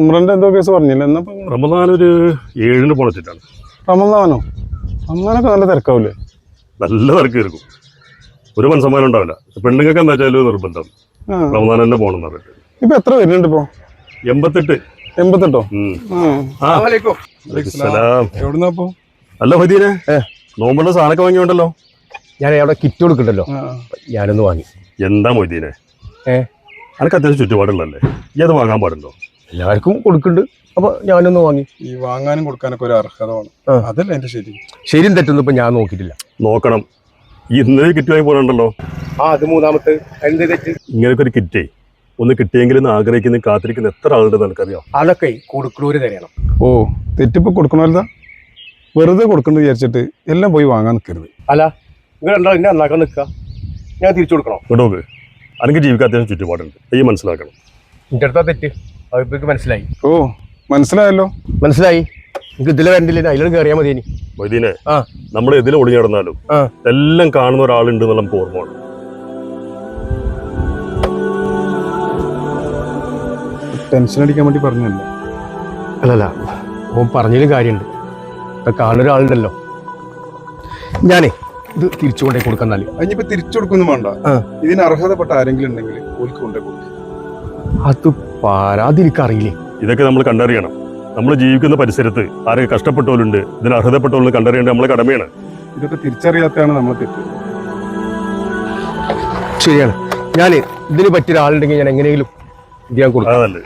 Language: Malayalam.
ഉമ്രന്റെ എന്തോ കേസ് പറഞ്ഞില്ല? എന്നപ്പോ റമദാൻ ഒരു ഏഴിന് പൊളച്ചിട്ടാണ് റമദാനോ? റമദാനൊക്കെ നല്ല തിരക്കാവില്ലേ നല്ല തിരക്ക് ഇരിക്കും ഒരു മനസ്സമാനം ഉണ്ടാവില്ല. പെണ്ണുങ്ങൾക്ക് എന്താ വെച്ചാൽ നിർബന്ധം. റമദാൻ തന്നെ പോകണം എന്ന് പറഞ്ഞിട്ട്. ഇപ്പൊ എത്ര വരുന്നുണ്ട് ഇപ്പോ? എൺപത്തെട്ട്. എൺപത്തെട്ടോ? എവിടുന്നപ്പോ? അല്ല മദീനെ നോമ്പുള്ള സാധനമൊക്കെ വാങ്ങിയോണ്ടല്ലോ? ഞാൻ അവിടെ കിറ്റ് കൊടുക്കണ്ടല്ലോ ഞാനൊന്ന് വാങ്ങി. എന്താ മൊയ്തീനെ? ഏ? അനക്ക് അത്യാവശ്യം ചുറ്റുപാടുള്ളല്ലേ ഈ അത് വാങ്ങാൻ പാടുണ്ടോ? എല്ലാവർക്കും കൊടുക്കുന്നുണ്ട്. അപ്പൊ ഞാനൊന്ന് വാങ്ങി. ഈ വാങ്ങാനും കൊടുക്കാനൊക്കെ ഒരു അർഹത വേണം. അതല്ല എന്റെ ശരി? ശരിയും തെറ്റൊന്നും ഇപ്പൊ ഞാൻ നോക്കിയിട്ടില്ല. നോക്കണം. ഈ ഇന്നലെ കിറ്റ് വാങ്ങി പോലുണ്ടല്ലോ ആ അത് മൂന്നാമത്തെ. എന്ത് തെറ്റ്? ഇങ്ങനെയൊക്കെ ഒരു കിറ്റേ. ഒന്ന് കിട്ടിയെങ്കിലും ആഗ്രഹിക്കുന്ന കാത്തിരിക്കുന്ന എത്ര ആളുണ്ട് നിനക്കറിയാം? അതൊക്കെ കൊടുക്കണോര് തരണം ഓ തെറ്റിപ്പോ കൊടുക്കണമല്ല വെറുതെ കൊടുക്കണെന്ന് വിചാരിച്ചിട്ട് എല്ലാം പോയി വാങ്ങാൻ നിൽക്കരുത് അല്ല നിങ്ങൾ രണ്ടാൾ എന്നെ നന്നാക്കാൻ നിൽക്കുക. ഞാൻ തിരിച്ചു കൊടുക്കണം? കേട്ടോ നോക്ക്. അനക്ക് ജീവിക്കാൻ അത്യാവശ്യം ചുറ്റുപാടുണ്ട്. ഈ മനസ്സിലാക്കണം. എന്റെ അടുത്താ തെറ്റ്. അതിപ്പോ മനസ്സിലായി. ഓ മനസ്സിലായല്ലോ. മനസ്സിലായി? നിങ്ങൾക്ക് ഇതിലെ വരണ്ടില്ല അതിലും കയറിയാൽ മതി ഇനി മൊയ്തീനെ ആ. നമ്മൾ എതിൽ ഒളിഞ്ഞു നടന്നാലും ആ. എല്ലാം കാണുന്ന ഒരാളുണ്ട് എന്നുള്ള നമുക്ക് ഓർമ്മ വേണം. ടെൻഷൻ അടിക്കാൻ വേണ്ടി പറഞ്ഞല്ലോ അല്ലല്ല ഓൻ പറഞ്ഞതിലും കാര്യമുണ്ട്. ഇപ്പൊ കാണുന്ന ഒരാളുണ്ടല്ലോ. ഞാനേ ഇത് തിരിച്ചു കൊണ്ടേ കൊടുക്കാൻ അതിനിപ്പോ തിരിച്ചു കൊടുക്കൊന്നും വേണ്ട. ആ. ഇതിന് അർഹതപ്പെട്ട ആരെങ്കിലും ഉണ്ടെങ്കിൽ ഓൽക്ക് കൊണ്ടേ കൊടുക്കും. അത് പാരാതി എനിക്കറിയില്ലേ ഇതൊക്കെ നമ്മൾ കണ്ടറിയണം. നമ്മൾ ജീവിക്കുന്ന പരിസരത്ത് ആരൊക്കെ കഷ്ടപ്പെട്ടവരുണ്ട് ഇതിന് അർഹതപ്പെട്ടവരുണ്ട് കണ്ടറിയേണ്ട നമ്മളെ കടമയാണ്. ഇതൊക്കെ തിരിച്ചറിയാത്തതാണ് നമ്മൾ തെറ്റ്. ശരിയാണ്. ഞാൻ ഇതിന് പറ്റിയ ഒരാളുണ്ടെങ്കിൽ ഞാൻ എങ്ങനെയെങ്കിലും ഇത് ഞാൻ കൊടുക്കാം. അതല്ലേ